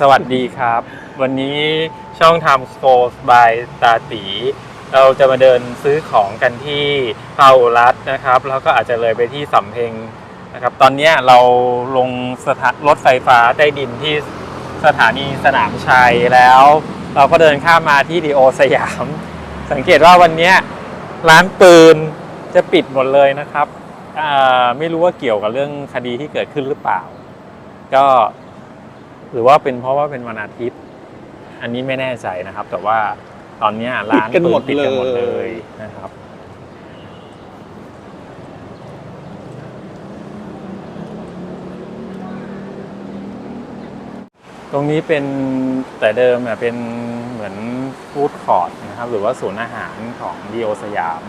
สวัสดีครับ วันนี้ช่อง Time Store by ตาตีเราจะมาเดินซื้อของกันที่พาหุรัตน์นะครับ แล้วก็อาจจะเลยไปที่สำเพ็งนะครับ ตอนนี้เราลงสถานรถไฟฟ้าใต้ดินที่สถานีสนามชัยแล้ว เราก็เดินข้ามมาที่ดีโอสยาม สังเกตว่าวันนี้ร้านปืนจะปิดหมดเลยนะครับ ไม่รู้ว่าเกี่ยวกับเรื่องคดีที่เกิดขึ้นหรือเปล่า ก็ หรือว่าเป็นเพราะว่าเป็นวันอาทิตย์ อันนี้ไม่แน่ใจนะครับ แต่ว่าตอนเนี้ยร้านปิดกันหมดปิดกันหมดเลยเลยนะครับ ตรงนี้เป็นแต่เดิมอะเป็นเหมือนฟู้ดคอร์ทนะครับ หรือว่าศูนย์อาหารของดีโอสยาม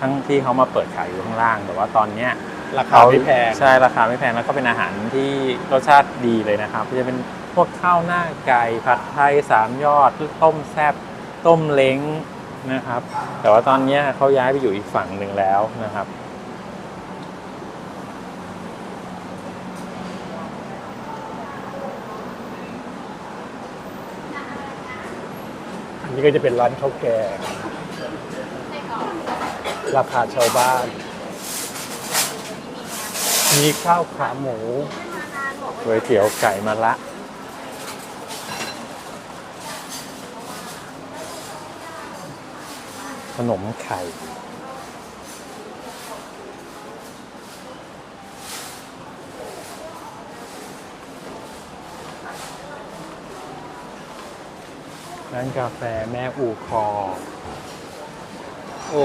ทั้งที่เขามาเปิดขายอยู่ข้างล่าง แต่ว่าตอนเนี้ย ราคาไม่แพง ใช่ราคาไม่แพงแล้วก็เป็นอาหารที่รสชาติดีเลยนะครับจะเป็น พวกข้าวหน้าไก่ผัดไทยสามยอดต้มแซบต้มเล้งนะครับ แต่ว่าตอนนี้เขาย้ายไปอยู่อีกฝั่งหนึ่งแล้วนะครับอันนี้ก็จะเป็นร้านข้าวแกงราคาชาวบ้าน มีข้าวขาหมูก๋วยเตี๋ยวไก่มะละ ขนมไข่ ร้านกาแฟแม่อูคอโอ้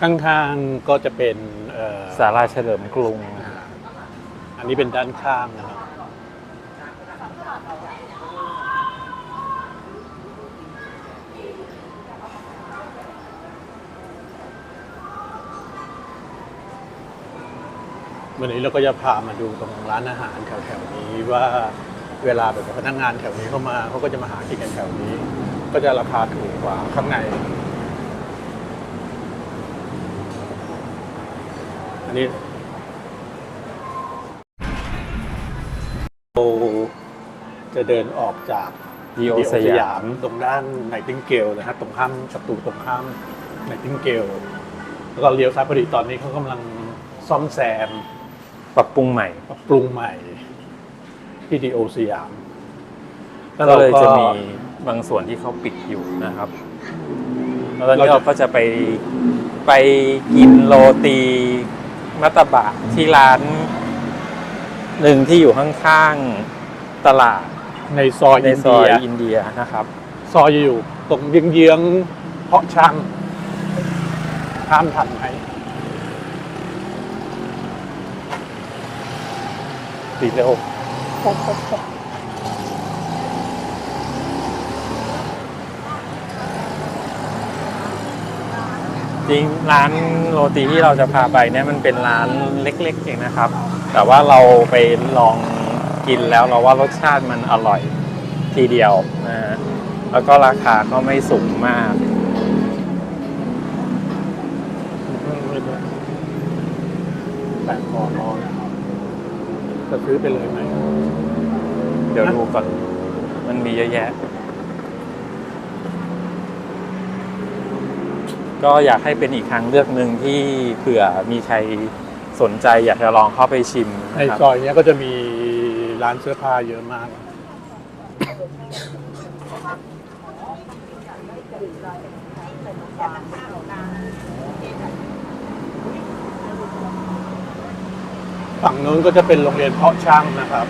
ข้างๆก็จะเป็นเอ่อ สาราเฉลิมกรุง อันนี้เป็นด้านข้างนะครับ วันนี้เราก็จะพามาดูตรงร้านอาหารแถวๆนี้ว่าเวลาแบบพนักงานแถวนี้เข้ามาเขาก็จะมาหากินกันแถวนี้ ก็จะราคาถูกกว่าข้างใน อันนี้เราจะเดินออกจากดีโอสยามมตรงด้านไนติงเกลนะครับตรงข้ามประตูตรงข้ามไนติงเกลแล้วก็เลี้ยวซ้ายพอดีตอนนี้เขากำลังซ่อมแซม ปรับปรุงใหม่ ปรับปรุงใหม่ที่ดีโอสยามก็เลยจะมีบางส่วนที่เขาปิดอยู่นะครับ แล้วตอนนี้เราก็จะไปไปกินโรตีมัตตบะที่ร้านหนึ่งที่อยู่ข้างๆตลาดในซอยในอินซอเดียยอินเดียนะครับ ซอยอยู่ตรงเยื้องๆเพาะช่างข้ามทันไห มติดเร็วจริงร้านโรตีที่เราจะพาไปเนี่ยมันเป็นร้านเล็กๆเองนะครับ แต่ว่าเราไปลองกินแล้วเราว่ารสชาติมันอร่อยทีเดียวนะฮะแล้วก็ราคาก็ไม่สูงมาก แต่พอรอจะ ซื้อไปเลยไหม เดี๋ยวดูก่อน มันมีเยอะแยะ ก็อยากให้เป็นอีกทางเลือกหนึ่งที่เผื่อมีใครสนใจอยากจะลองเข้าไปชิมในนะครับ ซอยเนี้ยก็จะมีร้านเสื้อผ้าเยอะมาก ฝั่งนู้นก็จะเป็นโรงเรียนเพาะช่างนะครับ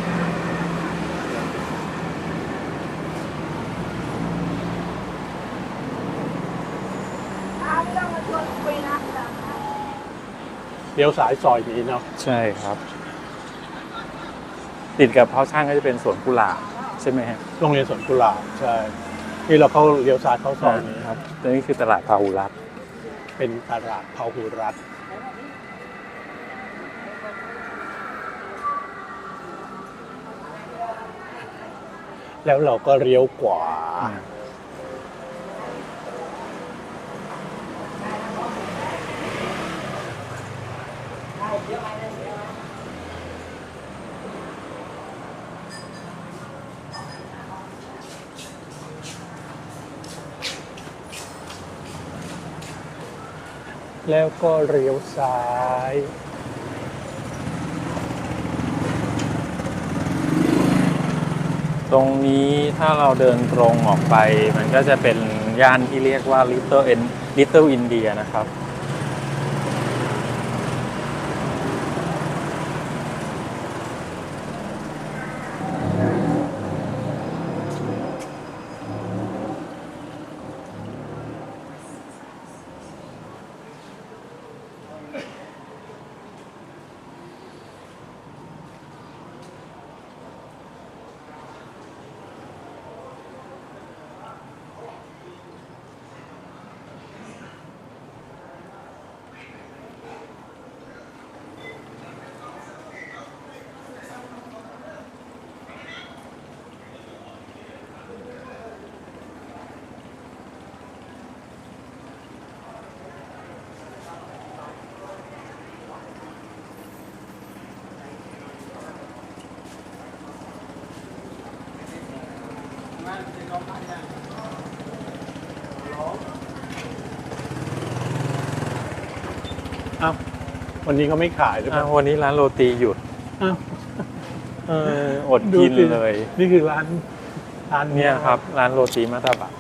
เลี้ยวสายซอยนี้เนาะ ใช่ครับ ติดกับเพาช่างก็จะเป็นสวนกุหลาบใช่ไหมฮะโรงเรียนสวนกุหลาบใช่นี่เราเข้าเลี้ยวซ้ายเข้าซอยนี้ครับ ตรงนี้คือตลาดพาหุรัตน์เป็นตลาดพาหุรัตน์ แล้วเราก็เลี้ยวขวาแล้วก็เลี้ยวซ้าย ตรงนี้ถ้าเราเดินตรงออกไป มันก็จะเป็นย่านที่เรียกว่า Little In Little India นะครับ วันนี้เขาไม่ขายหรือเปอะล่าวันนี้ร้านโรตีหยุดอ้าวเอออดดูกินสิเลย นี่คือร้านร้านเนี่ยครับ ร้านโรตีมัตตบะ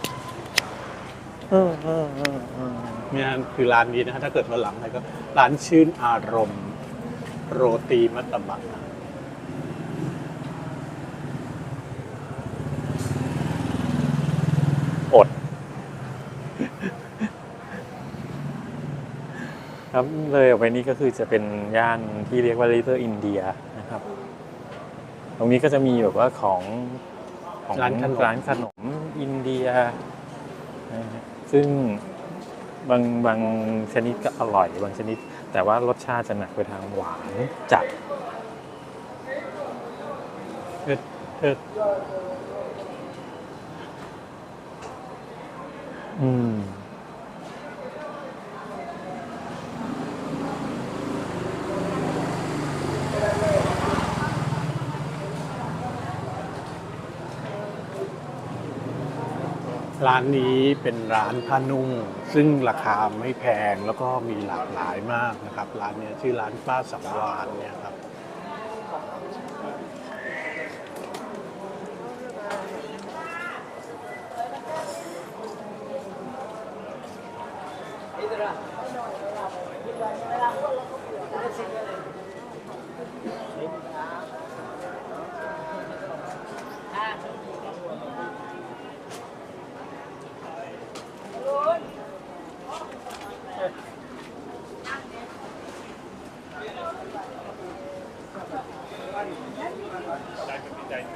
เออเออเออเออเนี่ยคือร้านนี้นะฮะถ้าเกิดมาหลังไหนก็ร้านชื่นอารมณ์ โรตีมัตตบะ ครับเลยออกไปนี่ก็คือจะเป็นย่านที่เรียกว่า Little India นะครับ ตรงนี้ก็จะมีแบบว่าของของร้านขนมร้านขนมอินเดียนะฮะซึ่งบางบางชนิดก็อร่อยบางชนิด แต่ว่ารสชาติจะหนักไปทางหวานจัดเธอเธออืม ร้านนี้เป็นร้านผ้านุ่ง ซึ่งราคาไม่แพงแล้วก็มีหลากหลายมากนะครับ ร้านเนี้ยชื่อร้านป้าสังวานเนี่ยครับ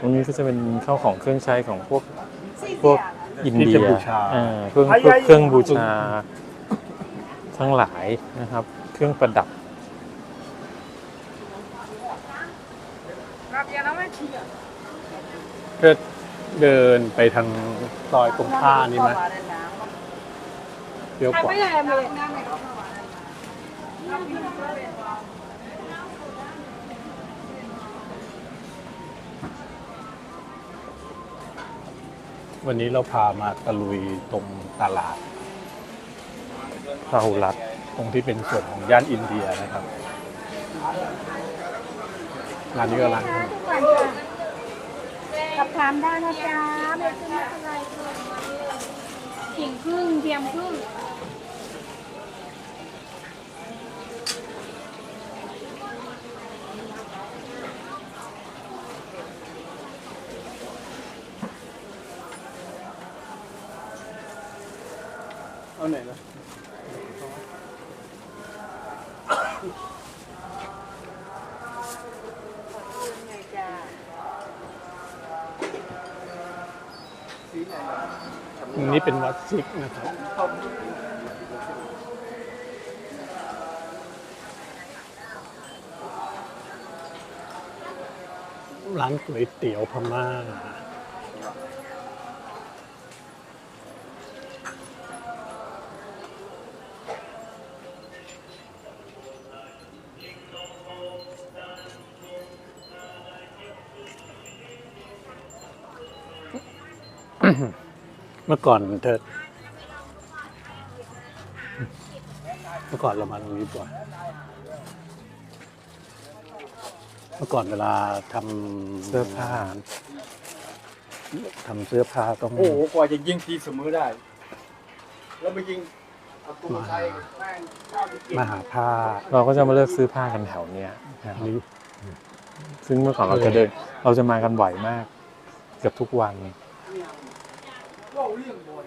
ตรงนี้ก็จะเป็นข้าวของเครื่องใช้ของพวกพวกอินที่เดียจะบูชา อ่าเครื่องพวกเครื่องบูชาทั้งหลายนะครับ เครื่องประดับเธอเดินไปทางซอยตรงข้านี่ไหมเดี๋ยวกว่า วันนี้เราพามาตะลุยตรงตลาดพาหุรัตตรงที่เป็นส่วนของย่านอินเดียนะครับร้านนี้ก็ร้านขนมกับถามได้นะจ๊ะไม่เป็นไม่เป็นไรกิ่งครึ่งเทียมครึ่ง เอาไหนนะ อันนี้ เป็นวัดซิกนะครับ ร้านก๋วยเตี๋ยวพม่า เมื่อก่อนเธอเมื่อก่อนเรามาตรงนี้บ่อยเมื่อก่อนเวลาทำเสื้อผ้าทำเสื้อผ้าต้อง โอ้โหกว่าจะยิงทีเสมอได้ แล้วไปยิงเอาตัวไทยแม่งข้าวไปกินมาหาผ้าเราก็จะมาเลือกซื้อผ้ากันแถวเนี้ยนะครับนี้ซึ่งเมื่อก่อนเราจะเดิน เราจะมากันบ่อยมาก เกือบทุกวัน ว่าเรื่องบ่อย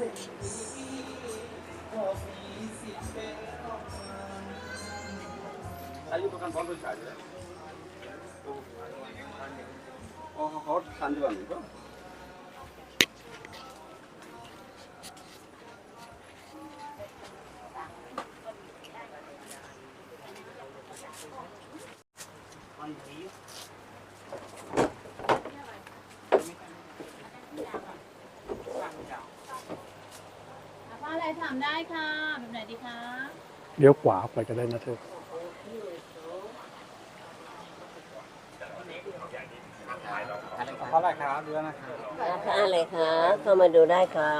อายุประกันพร้อมบริษัทอยู่แล้วอ๋อเขาทันด้วยก็ผ้าอะ ไรถามได้ค่ะแบบไหนดีคะเลี้ยวขวาไปก็ได้นะเธอเท่าไหร่ครับเดือนนะครับราคาอะไรคะเข้ามาดูได้ค่ะ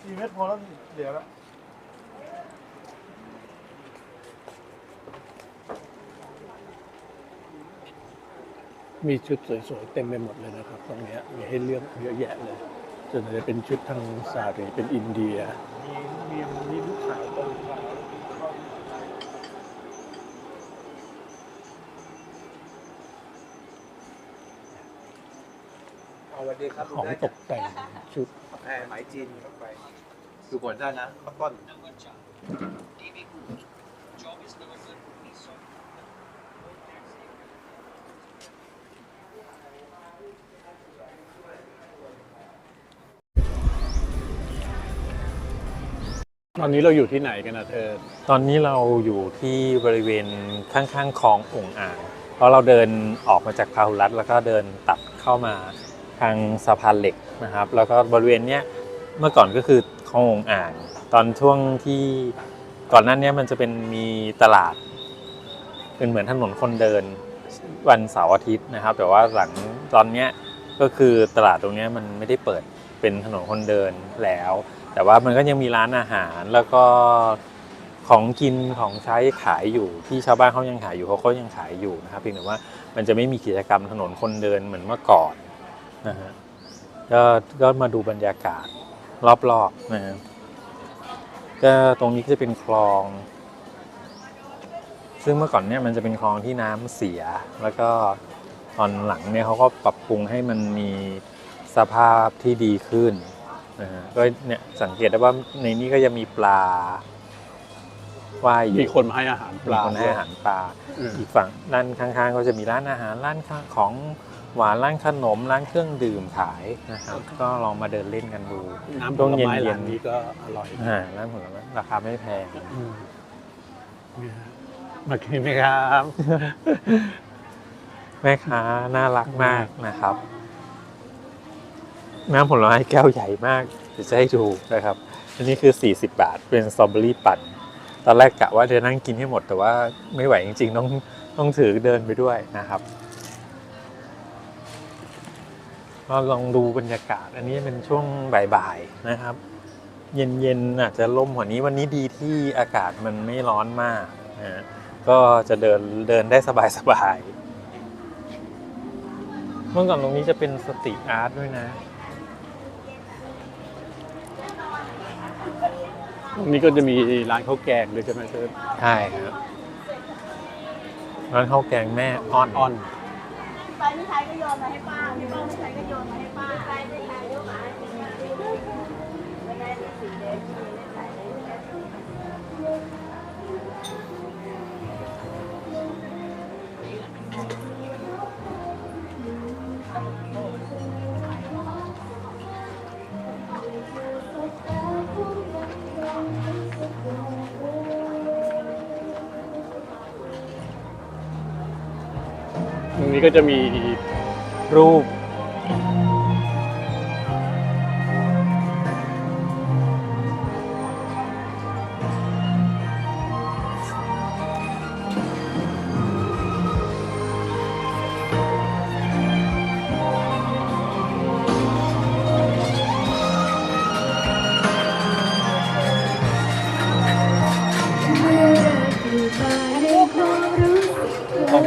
สี่เมตรพอแล้วเดี๋ยวแล้วมีชุดสวยๆเต็มไปหมดเลยนะครับ ตรงเนี้ยมีให้เลือกเยอะแยะเลย ส่วนใหญ่จะเป็นชุดทางซารีเป็นอินเดียมีมีมีลูกสาวตรงเอาวันดีครับของตกแต่งชุดแพรไหมจีนเข้าไปดูก่อนได้นะข้าวต้น ตอนนี้เราอยู่ที่ไหนกันนะเธอ ตอนนี้เราอยู่ที่บริเวณข้างๆคลององอ่าง เพราะเราเดินออกมาจากพาหุรัตแล้วก็เดินตัดเข้ามาทางสะพานเหล็กนะครับ แล้วก็บริเวณเนี้ยเมื่อก่อนก็คือคลององอ่าง ตอนช่วงที่ก่อนหน้าเนี้ยมันจะเป็นมีตลาด เป็นเหมือนถนนคนเดินวันเสาร์อาทิตย์นะครับ แต่ว่าหลังตอนเนี้ยก็คือตลาดตรงเนี้ยมันไม่ได้เปิดเป็นถนนคนเดินแล้ว แต่ว่ามันก็ยังมีร้านอาหารแล้วก็ของกินของใช้ขายอยู่ที่ชาวบ้านเขายังขายอยู่เขาก็ยังขายอยู่นะครับเพียงแต่ว่ามันจะไม่มีกิจกรรมถนนคนเดินเหมือนเมื่อก่อนนะฮะก็ก็มาดูบรรยากาศรอบๆนะฮะก็ตรงนี้ก็จะเป็นคลอง ซึ่งเมื่อก่อนเนี่ยมันจะเป็นคลองที่น้ำเสีย แล้วก็ตอนหลังเนี่ยเขาก็ปรับปรุงให้มันมีสภาพที่ดีขึ้น นะฮะก็เนี่ยสังเกตได้ว่าในนี้ก็จะมีปลาว่ายอยู่มีคนมาให้อาหารปมีลาคนให้อาหารปลา อืม อีกฝั่งด้านข้างๆ ก็จะมีร้านอาหารร้านข้างของหวานร้านขนมร้านเครื่องดื่มขายนะครับ ก็ลองมาเดินเล่นกันดู น้ำผช่วงลเย็นไม้ๆร้านนี้ก็อร่อยอ่าร้านผลไม้ราคาไม่แพง อืมเนี่ยมากินไหมครับ แม่ค้าน่ารักมากนะครับ น้ำผลไม้แก้วใหญ่มากเดี๋ยวจะให้ดูนะครับ อันนี้คือ 40 บาท เป็นสตรอเบอรี่ปั่น ตอนแรกกะว่าจะนั่งกินให้หมดแต่ว่าไม่ไหวจริงๆ ต้องต้องถือเดินไปด้วยนะครับเราลองดูบรรยากาศ อันนี้เป็นช่วงบ่ายๆนะครับ เย็นๆอาจจะล่มกว่านี้วันนี้ดีที่อากาศมันไม่ร้อนมากนะฮะก็จะเดินเดินได้สบายๆเมื่อก่อนตรงนี้จะเป็นสตรีทอาร์ตด้วยนะ ตรงนี้ก็จะมีร้านข้าวแกงด้วยใช่ไหมเธอใช่ครับร้านข้าวแกงแม่อ้อนอ้อนไปไม่ใช้ก็โยนมาให้ป้าพี่ป้าไม่ใช้ก็โยนมาให้ป้าไปไม่ใช้ก็หมาไม่ได้สีแดงไม่ได้ใส่ นี้ก็จะมีรูป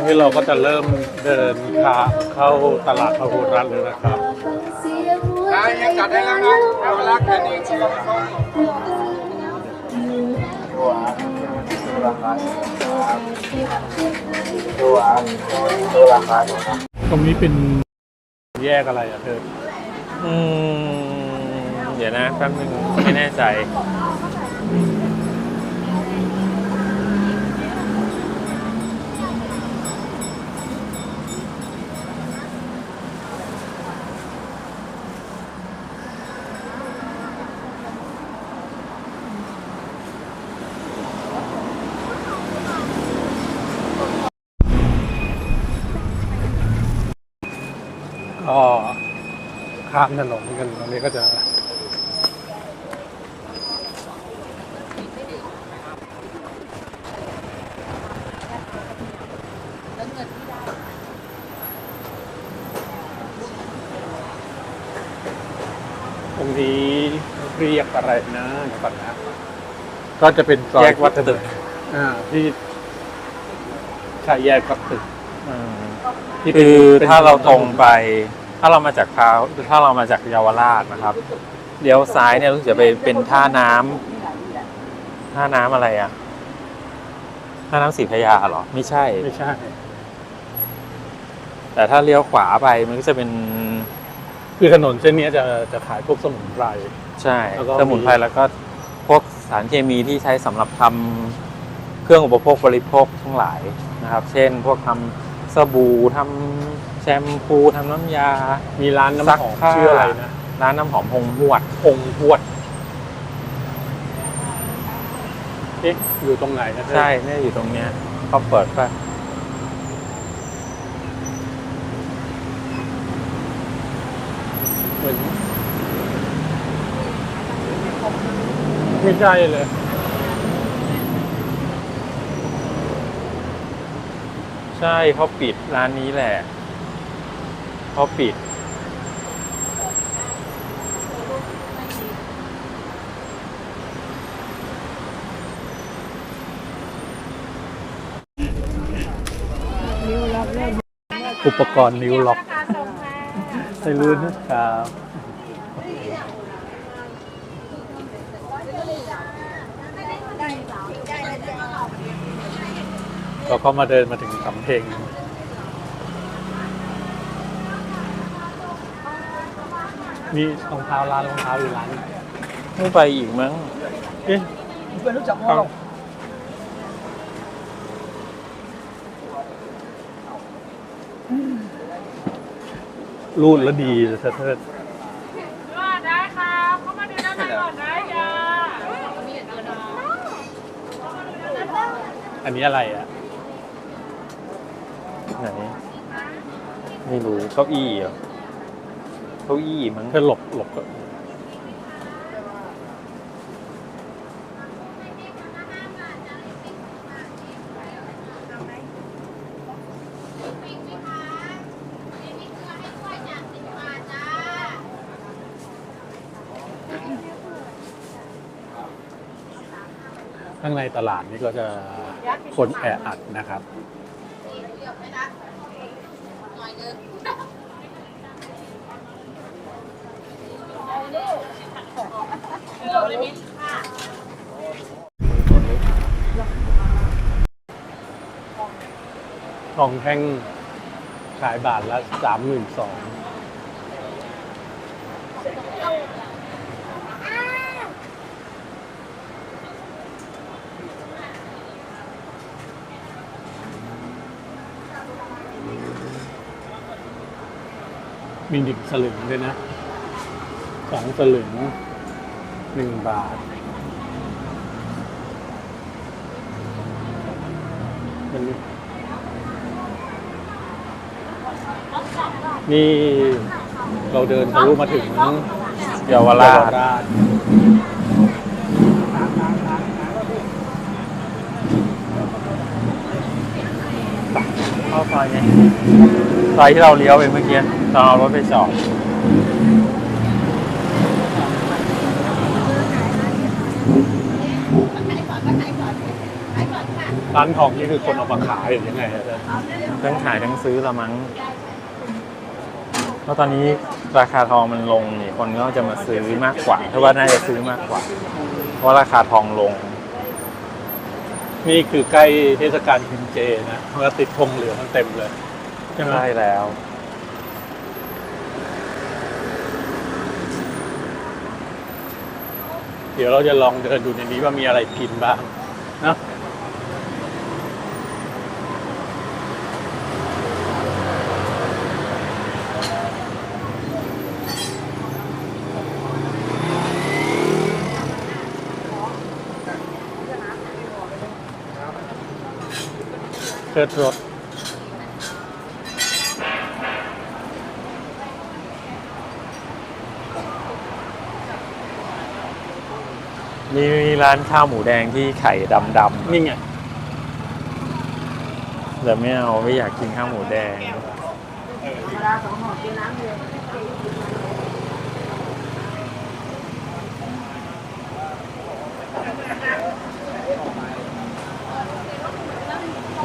นี้เราก็จะเริ่มเดินทาเข้าตลาดพหุรัตน์แล้วนะครับนายยังจัดให้แล้วนะเอาเวลาแค่นี้ก็ต้องตัวตัวราคาตัวตัวราคาตรงนี้เป็นแยกอะไรอะเธอ อืม เดี๋ยวนะแป๊บนึงไม่แน่ใจ ก็ ข้ามถนนกันตรงนี้ก็จะตรงนี้เรียกอะไรนะเดี๋ยวก่อนนะ ก็จะเป็นซอยแยกวัดตึกอ่าที่ใช่แยกวัดตึกอืมที่เป็นคือเป็นถ้าเราตรงไป ถ้าเรามาจากพร้าวถ้าเรามาจากเยาวราชนะครับเลี้ยวซ้ายเนี่ยรู้สึกจะไปเป็นท่าน้ำท่าน้ำอะไรอะท่าน้ำสีพระยาเหรอ ไม่ใช่ ไม่ใช่ แต่ถ้าเลี้ยวขวาไปมันก็จะเป็นคือถนนเส้นนี้จะจะขายพวกสมุนไพร ใช่แล้วก็สมุนไพรแล้วก็พวกสารเคมีที่ใช้สำหรับทำเครื่องอุปโภคบริโภคทั้งหลายนะครับ เช่น พวกทำสบู่ทำแช มพูทำน้ำยา มีร้านซักน้ำหอมผ้า ชื่ออะไรนะร้านน้ำหอมพงหวดองค์พวด เอ๊ะอยู่ตรงไหนนะเธอใช่เนี่ยอยู่ตรงเนี้ยเขาเปิดป่ะเหมือนไม่ใช่เลยใช่เขาปิดร้านนี้แหละ เขาปิด อุปกรณ์นิ้วล็อกใส่ลื่นนะครับเราก็มาเดินมาถึงสำเพ็ง มีรองเท้าร้านรองเท้าอยู่ร้านไม่ไปอีกมั้ง เอ๊ะไม่รู้จักพ่อหรอกรูดแล้วดีเธอเธอว่าได้ครับเข้ามาดูด้านในก่อนได้จ้าอันนี้อะไรอะ ไหน ไม่รู้เก้าอี้เหรอเก้าอี้มั้งเธอหลบหลบก่อนข้างในตลาดนี่ก็จะคนแออัดนะครับ ทองแท่งขายบาทละสามหมื่นสองมีดิบสลึงด้วยนะสองสลึง หนึ่งบาทมันนี่เราเดินทะลุมาถึงเยาวราชชเข้าซอยไงซอยที่เราเลี้ยวไปเมื่อกี้ตอนเอารถไปจอด ร้านทองนี่คือคนเอามาขายหรือยังไงอะเนี่ยทั้งขายทั้งซื้อละมั้งเพราะตอนนี้ราคาทองมันลงนี่คนก็จะมาซื้อมากกว่าเพราะว่าน่าจะซื้อมากกว่า เพราะราคาทองลง นี่คือใกล้เทศกาลกินเจนะมันก็ติดธงเหลืองมันเต็มเลยใช่ไหมใช่แล้ว เดี๋ยวเราจะลองเดินดูในนี้ว่ามีอะไรกินบ้าง เชิดรถมีมีร้านข้าวหมูแดงที่ไข่ดำนี่ไงๆแต่ไม่เอาไม่อยากกินข้าวหมูแดงเดี๋ยว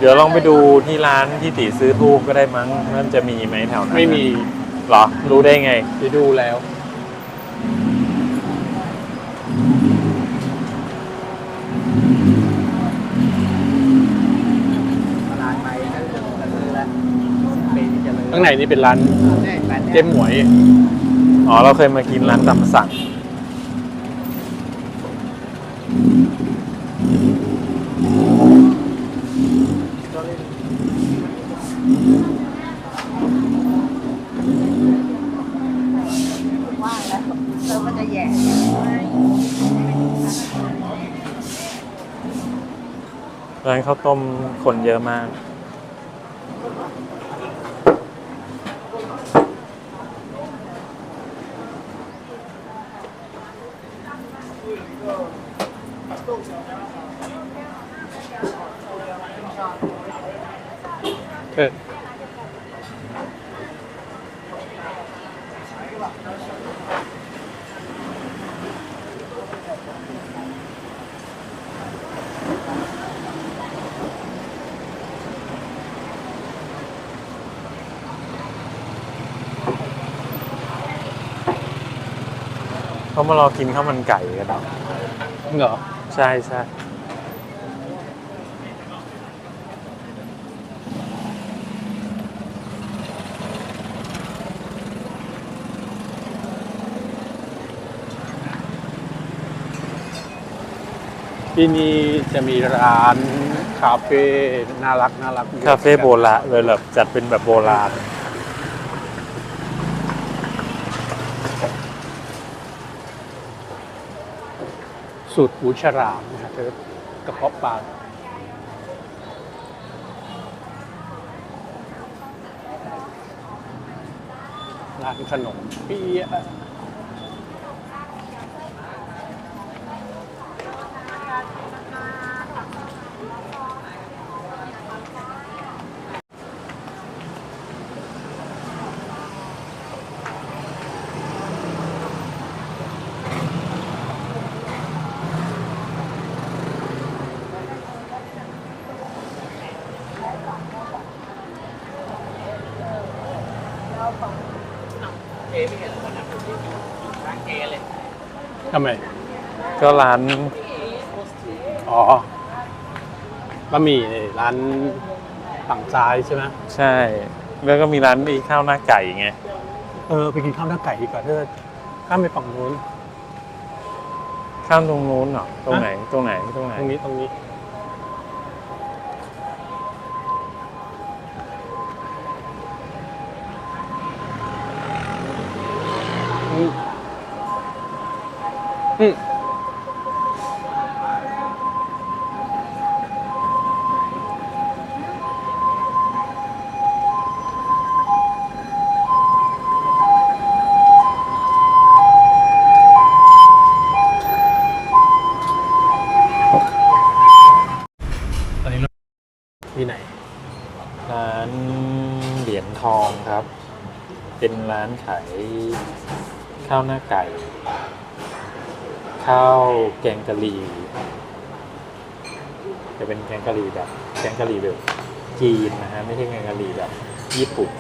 ลองไปดูที่ร้านที่ตีซื้อทูบก็ได้มั้งมันจะมีไหมแถวนั้นไม่มีเหรอ รู้ได้ไง ไปดูแล้วข้างในนี่เป็นร้านเจ๊หมวย อ๋อ เราเคยมากินร้านตำสั่ง ว่าแล้วเธอมันจะแย่ ร้านข้าวต้มคนเยอะมาก เขามารอกินข้าวมันไก่กันเนาะเหรอ ใช่ใช่ที่นี่จะมีร้านคาเฟ่น่ารักน่ารักยอะคาเฟ่โบราณเลยแบบจัดเป็นแบบโบราณ สูตรหูฉรามนะฮะเธอกระเพาะปลาร้านขนมเปี๊ยะ ก็ร้านอ๋อบะหมี่ร้านฝั่งซ้ายใช่ไหมใช่ แล้วก็มีร้านอีข้าวหน้าไก่ไงเออไปกินข้าวหน้าไก่ดีกว่าเธอข้ามไปฝั่งนู้นข้ามตรงนู้นเหรอตรงไหนตรงไหนตรงไหนตรงนี้ตรงนี้ อืมอืม ที่ไหน ร้านเหรียญทองครับ เป็นร้านขาย ข้าวหน้าไก่ข้าวแกงกะหรี่จะเป็นแกงกะหรี่แบบแกงกะหรี่แบบจีนนะฮะไม่ใช่แกงกะหรี่แบบญี่ปุ่น